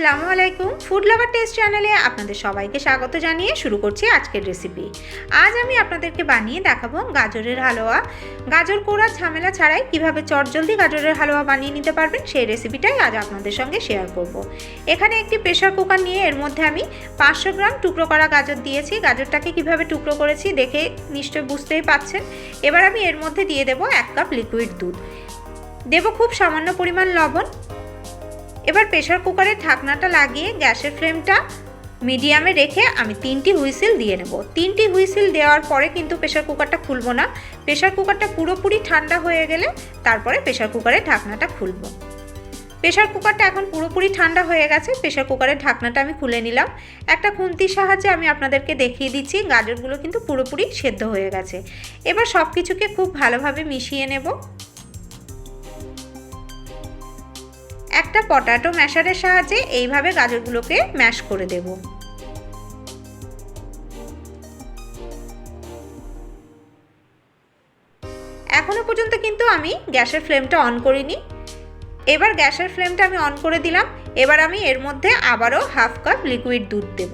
আসসালামু আলাইকুম। Food lover test চ্যানেলে আপনাদের সবাইকে স্বাগত জানিয়ে শুরু করছি আজকের রেসিপি আজ আমি আপনাদেরকে বানিয়ে দেখাবো গাজরের হালুয়া। গাজর কোড়া ঝামেলা ছাড়াই কীভাবে চটজলদি গাজরের হালুয়া বানিয়ে নিতে পারবেন সেই রেসিপিটাই আজ আপনাদের সঙ্গে শেয়ার করব। এখানে একটি প্রেশার কুকার নিয়ে এর মধ্যে আমি পাঁচশো গ্রাম টুকরো করা গাজর দিয়েছি। গাজরটাকে কীভাবে টুকরো করেছি দেখে নিশ্চয় বুঝতেই পাচ্ছেন। এবার আমি এর মধ্যে দিয়ে দেবো এক কাপ লিকুইড দুধ। দেব খুব সামান্য পরিমাণ লবণ। এবার প্রেশার কুকারের ঢাকনাটা লাগিয়ে গ্যাসের ফ্লেমটা মিডিয়ামে রেখে আমি তিনটি হুইসেল দিয়ে নেব। তিনটি হুইসেল দেওয়ার পরে কিন্তু প্রেশার কুকারটা খুলবো না। প্রেশার কুকারটা পুরোপুরি ঠান্ডা হয়ে গেলে তারপরে প্রেশার কুকারের ঢাকনাটা খুলবো। প্রেশার কুকারটা এখন পুরোপুরি ঠান্ডা হয়ে গেছে। প্রেশার কুকারের ঢাকনাটা আমি খুলে নিলাম। একটা খুন্তির সাহায্যে আমি আপনাদেরকে দেখিয়ে দিচ্ছি, গাজরগুলো কিন্তু পুরোপুরি সেদ্ধ হয়ে গেছে। এবার সব কিছুকে খুব ভালোভাবে মিশিয়ে নেব। একটা পটাটো ম্যাশারের সাহায্যে এইভাবে গাজরগুলোকে ম্যাশ করে দেব। এখনও পর্যন্ত কিন্তু আমি গ্যাসের ফ্লেমটা অন করিনি। এবার গ্যাসের ফ্লেমটা আমি অন করে দিলাম। এবার আমি এর মধ্যে আবারও হাফ কাপ লিকুইড দুধ দেব।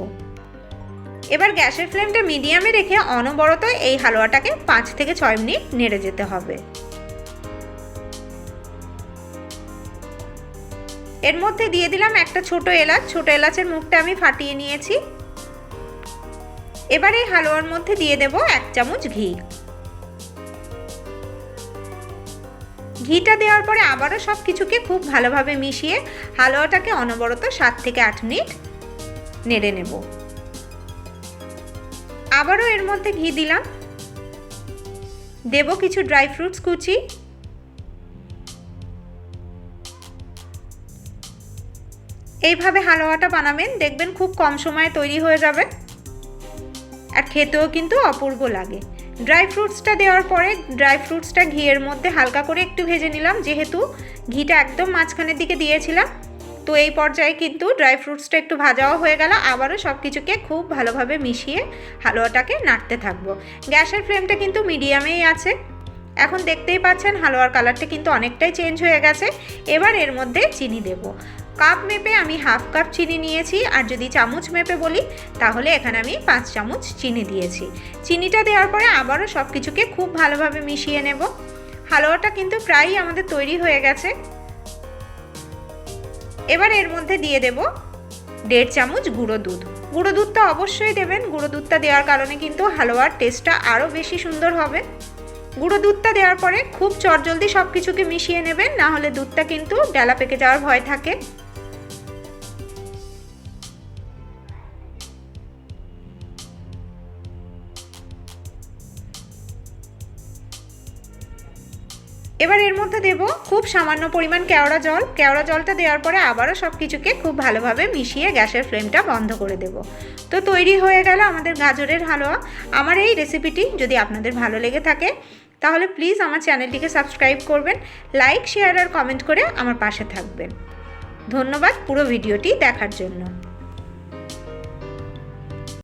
এবার গ্যাসের ফ্লেমটা মিডিয়ামে রেখে অনবরত এই হালুয়াটাকে পাঁচ থেকে ছয় মিনিট নেড়ে যেতে হবে। এর মধ্যে দিয়ে দিলাম একটা ছোট এলাচ। ছোট এলাচের মুখটা আমি ফাটিয়ে নিয়েছি। এবার এই হালুয়ার মধ্যে দিয়ে দেব এক চামচ ঘি। ঘিটা দেওয়ার পরে আবারও সব কিছুকে খুব ভালোভাবে মিশিয়ে হালুয়াটাকে অনবরত সাত থেকে আট মিনিট নেড়ে নেব। আবারও এর মধ্যে ঘি দিলাম। দেব কিছু ড্রাই ফ্রুটস কুচি। এইভাবে হালুয়াটা বানাবেন, দেখবেন খুব কম সময়ে তৈরি হয়ে যাবে। আর খেতেও কিন্তু অপূর্ব লাগে। ড্রাই ফ্রুটসটা দেওয়ার পরে ড্রাই ফ্রুটসটা ঘিয়ের মধ্যে হালকা করে একটু ভেজে নিলাম। যেহেতু ঘিটা একদম মাঝখানের দিকে দিয়েছিলাম, তো এই পর্যায়ে কিন্তু ড্রাই ফ্রুটসটা একটু ভাজাও হয়ে গেল। আবারও সব কিছুকে খুব ভালোভাবে মিশিয়ে হালুয়াটাকে নাড়তে থাকব। গ্যাসের ফ্লেমটা কিন্তু মিডিয়ামেই আছে। এখন দেখতেই পাচ্ছেন হালুয়ার কালারটা কিন্তু অনেকটাই চেঞ্জ হয়ে গেছে। এবার এর মধ্যে চিনি দেব। কাপ মেপে আমি হাফ কাপ চিনি নিয়েছি, আর যদি চামচ মেপে বলি, তাহলে এখানে আমি পাঁচ চামচ চিনি দিয়েছি। চিনিটা দেওয়ার পরে আবারও সব কিছুকে খুব ভালোভাবে মিশিয়ে নেব। হালুয়াটা কিন্তু প্রায়ই আমাদের তৈরি হয়ে গেছে। এবার এর মধ্যে দিয়ে দেব দেড় চামচ গুঁড়ো দুধ। গুঁড়ো দুধটা অবশ্যই দেবেন। গুঁড়ো দুধটা দেওয়ার কারণে কিন্তু হালুয়ার টেস্টটা আরও বেশি সুন্দর হবে। গুঁড়ো দুধটা দেওয়ার পরে খুব চটজলদি সব কিছুকে মিশিয়ে নেবেন, না হলে দুধটা কিন্তু ডালা পেকে যাওয়ার ভয় থাকে। এবার এর মধ্যে দেব খুব সামান্য পরিমাণ কেওড়া জল। কেওড়া জলটা দেওয়ার পরে আবারও সব কিছুকে খুব ভালোভাবে মিশিয়ে গ্যাসের ফ্লেমটা বন্ধ করে দেব। তো তৈরি হয়ে গেল আমাদের গাজরের হালুয়া। আমার এই রেসিপিটি যদি আপনাদের ভালো লেগে থাকে, তাহলে প্লিজ আমার চ্যানেলটিকে সাবস্ক্রাইব করবেন, লাইক, শেয়ার আর কমেন্ট করে আমার পাশে থাকবেন। ধন্যবাদ পুরো ভিডিওটি দেখার জন্য।